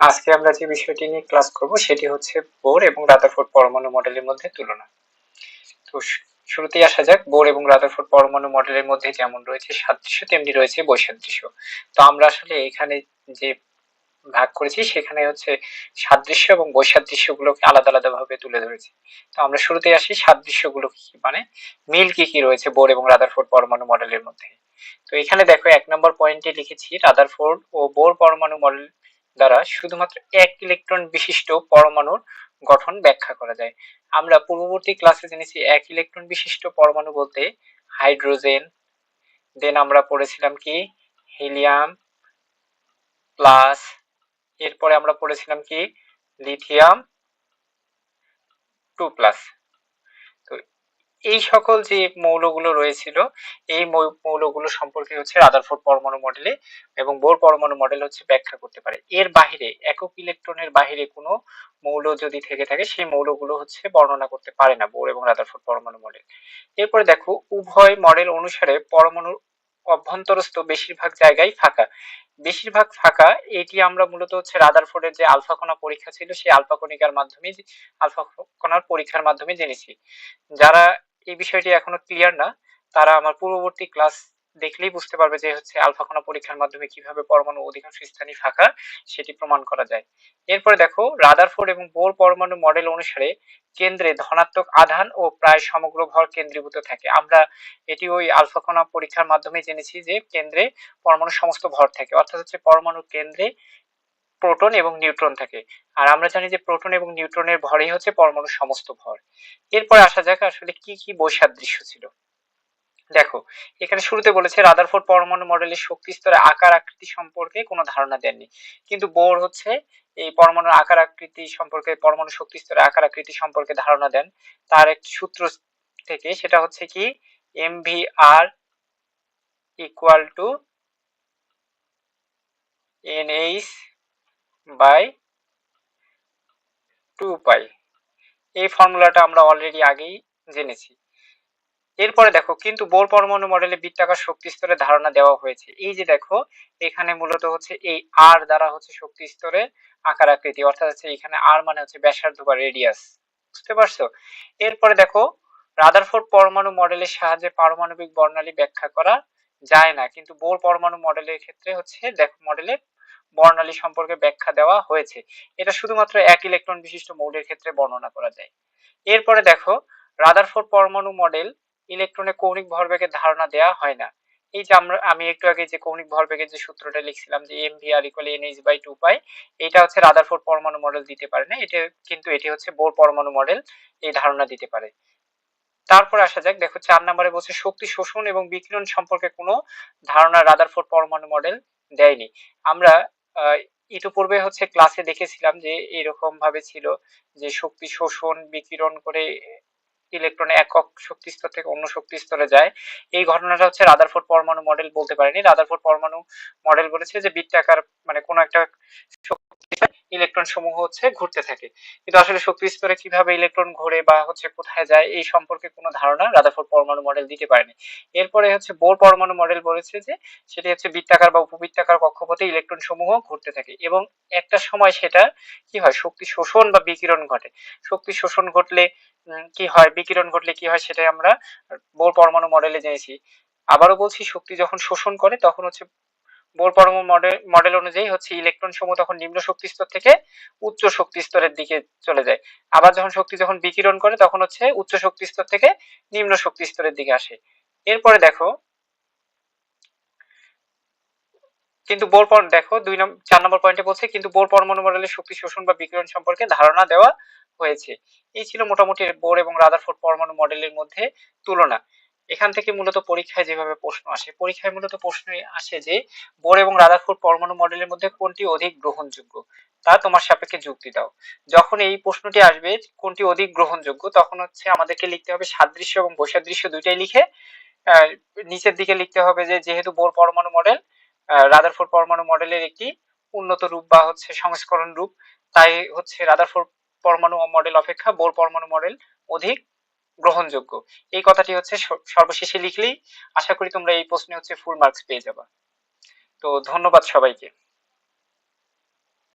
আজকে আমরা যে বিষয়টি নিয়ে ক্লাস করব সেটি হচ্ছে বোর এবং রাদারফোর্ড পরমাণু মডেলের মধ্যে তুলনা। তো শুরুতেই আসা যাক, বোর এবং রাদারফোর্ড পরমাণু মডেলের মধ্যে যেমন রয়েছে সাদৃশ্য, তেমনি রয়েছে বৈসাদৃশ্য। তো আমরা আসলে এখানে যে ভাগ করেছি সেখানে হচ্ছে সাদৃশ্য এবং বৈসাদৃশ্য গুলোকে আলাদা আলাদা ভাবে তুলে ধরেছি। তো আমরা শুরুতে আসি সাদৃশ্যগুলো কি? মানে মিল কি কি রয়েছে বোর এবং রাদারফোর্ড পরমাণু মডেলের মধ্যে? তো এখানে দেখো, এক নম্বর পয়েন্টে লিখেছি, রাদারফোর্ড ও বোর পরমাণু মডেল দ্বারা শুধুমাত্র এক ইলেকট্রন বিশিষ্ট পরমাণুর গঠন ব্যাখ্যা করা যায়। আমরা পূর্ববর্তী ক্লাসে জেনেছি এক ইলেকট্রন বিশিষ্ট পরমাণু বলতে হাইড্রোজেন। দেন আমরা পড়েছিলাম কি? হিলিয়াম প্লাস এরপরে আমরা পড়েছিলাম কি? Lithium two plus. এই সকল যে মৌলগুলো রয়েছিল, এই মৌলগুলো সম্পর্কে হচ্ছে রাদারফোর্ড পরমাণু মডেলে এবং বোর পরমাণু মডেল হচ্ছে ব্যাখ্যা করতে পারে। এর বাহিরে একক ইলেকট্রনের বাহিরে কোনো মৌল যদি থেকে থাকে, সেই মৌলগুলো হচ্ছে বর্ণনা করতে পারে না বোর এবং রাদারফোর্ড পরমাণু মডেল। এরপরে দেখো, উভয় মডেল অনুসারে পরমাণুর অভ্যন্তরস্থ বেশিরভাগ জায়গায় ফাঁকা। বেশিরভাগ ফাঁকা, এটি আমরা মূলত হচ্ছে রাদারফোর্ডের যে আলফা কণা পরীক্ষা ছিল, সেই আলফা কণিকার মাধ্যমে আলফা কণার পরীক্ষার মাধ্যমে জেনেছি। যারা এই বিষয়টি এখনও ক্লিয়ার না। তারা আমার পূর্ববর্তী ক্লাস দেখলেই বুঝতে পারবে যে হচ্ছে আলফা কণা পরীক্ষার মাধ্যমে কীভাবে পরমাণু অধিকাংশ স্থানই ফাঁকা, সেটি প্রমাণ করা যায়। এরপরে দেখো, রাদারফোর্ড এবং বোর পরমাণু মডেল অনুসারে কেন্দ্রে ধনাত্মক আধান ও প্রায় সমগ্র ভর কেন্দ্রীভূত থাকে। আমরা এটি ওই আলফা কণা পরীক্ষার মাধ্যমে জেনেছি যে কেন্দ্রে পরমাণু সমস্ত ভর থাকে। অর্থাৎ হচ্ছে পরমাণু কেন্দ্রে প্রোটন এবং নিউট্রন থাকে। আর আমরা জানি যে প্রোটন এবং নিউট্রনের ভরই হচ্ছে পরমাণুর সমস্ত ভর। এরপর আসা যাক আসলে কি কি বৈসাদৃশ্য ছিল। দেখো, এখানে শুরুতে বলেছে রাদারফোর্ড পরমাণু মডেলের শক্তি স্তরে আকার আকৃতি সম্পর্কে কোনো ধারণা দেননি। কিন্তু বোর হচ্ছে এই পরমাণুর আকার আকৃতি সম্পর্কে, পরমাণু শক্তি স্তরে আকার আকৃতি সম্পর্কে ধারণা দেন। তার একটি সূত্র থেকে সেটা হচ্ছে কি M V R equal to N H by two pi এই ফর্মুলাটা আমরা অলরেডি আগেই জেনেছি। এরপরে দেখো, কিন্তু বোর পরমাণু মডেলে বৃত্তাকার শক্তি স্তরের ধারণা দেওয়া হয়েছে। এই যে দেখো, এখানে মূলত হচ্ছে এই আর দ্বারা হচ্ছে শক্তি স্তরের আকার আকৃতি, অর্থাৎ হচ্ছে এখানে আর মানে হচ্ছে ব্যাসার্ধ বা রেডিয়াস বুঝতে পারছ? এরপরে দেখো রাদারফোর্ড পরমাণু মডেলের সাহায্যে পারমাণবিক বর্ণালী ব্যাখ্যা করা যায় না, কিন্তু বোর পরমাণু মডেলের ক্ষেত্রে হচ্ছে, দেখো মডেলে বর্ণালী সম্পর্কে ব্যাখ্যা দেওয়া হয়েছে। এটা শুধুমাত্র এক ইলেকট্রন বিশিষ্ট মৌলের ক্ষেত্রে বর্ণনা করা যায়। এরপরে দেখো, রাদারফোর্ড পরমাণু মডেল ইলেকট্রনে কৌণিক ভরবেগের ধারণা দেওয়া হয় না। এই যে আমরা, আমি একটু আগে যে কৌণিক ভরবেগের যে সূত্রটা লিখছিলাম যে M V R equal N H by two pi এটা হচ্ছে রাদারফোর্ড পরমাণু মডেল দিতে পারে না। এটা কিন্তু এটি হচ্ছে বোর পরমাণু মডেল, এই ধারণা দিতে পারে। তারপর আসা যাক, দেখো চার নম্বরে বলছে শক্তি শোষণ এবং বিকিরণ সম্পর্কে কোনো ধারণা রাদারফোর্ড পরমাণু মডেল দেয়নি। আমরা ইতিপূর্বে হচ্ছে ক্লাসে দেখেছিলাম যে এরকম ভাবে ছিল যে শক্তি শোষণ, বিকিরণ করে ইলেকট্রন একক শক্তি স্তর থেকে অন্য শক্তি স্তরে যায়। এই ঘটনাটা হচ্ছে রাদারফোর্ড পরমাণু মডেল বলতে পারেনি। রাদারফোর্ড পরমাণু মডেল বলেছে যে বৃত্তাকার মানে কোনো একটা ইলেকট্রন সমূহ হচ্ছে ঘুরতে থাকে। কিন্তু আসলে শক্তি স্তরে কীভাবে ইলেকট্রন ঘোরে বা হচ্ছে কোথায় যায়, এই সম্পর্কে কোনো ধারণা রাদারফোর্ড পরমাণু মডেল দিতে পারেনি। এরপরে হচ্ছে বোর পরমাণু মডেল বলেছে যে, সেটি হচ্ছে বৃত্তাকার বা উপবৃত্তাকার কক্ষপথে ইলেকট্রন সমূহ ঘুরতে থাকে এবং একটা সময় সেটা কি হয়? শক্তি শোষণ বা বিকিরণ ঘটে। শক্তি শোষণ ঘটলে কি হয়? বিকিরণ ঘটলে কি হয় সেটাই আমরা বোর পরমাণু মডেলে জেনেছি। আবারও বলছি, শক্তি যখন শোষণ করে তখন হচ্ছে বোর পরমাণু মডেল মডেল অনুযায়ী হচ্ছে ইলেকট্রন সমূহ তখন নিম্ন শক্তি স্তর থেকে উচ্চ শক্তি স্তরের দিকে চলে যায়। আবার যখন শক্তি যখন বিকিরণ করে, তখন হচ্ছে উচ্চ শক্তি স্তর থেকে নিম্ন শক্তি স্তরের দিকে আসে। এরপরে দেখো, কিন্তু বোর পর, দেখো, দুই নম্বর চার নম্বর পয়েন্টে বলছে, কিন্তু বোর পরমাণু মডেলের শক্তি শোষণ বা বিকিরণ সম্পর্কে ধারণা দেওয়া হয়েছে। এই ছিল মোটামুটি বোর এবং রাদারফোর্ড পরমাণু মডেলের মধ্যে তুলনা। এখান থেকে মূলত পরীক্ষায় যেভাবে প্রশ্ন আসে, পরীক্ষায় মূলত প্রশ্ন আসে যে, বোর এবং রাদারফোর্ড পরমাণু মডেলের মধ্যে কোনটি অধিক গ্রহণযোগ্য? তা তোমার সাপেক্ষে যুক্তি দাও। যখন এই প্রশ্নটি আসবে, কোনটি অধিক গ্রহণযোগ্য, তখন হচ্ছে আমাদেরকে লিখতে হবে সাদৃশ্য এবং বৈসাদৃশ্য দুইটাই লিখে নিচের দিকে লিখতে হবে যে, যেহেতু বোর পরমাণু মডেল রাদারফোর্ড পরমাণু মডেলের একটি উন্নত রূপ বা হচ্ছে সংস্করণ রূপ, তাই হচ্ছে রাদারফোর্ড পরমাণু মডেল অপেক্ষা বোর পরমাণু মডেল অধিক গ্রহণযোগ্য। এই কথাটি হচ্ছে সর্বশেষে লিখলেই আশা করি তোমরা এই প্রশ্নে হচ্ছে ফুল মার্কস পেয়ে যাবা। তো ধন্যবাদ সবাইকে।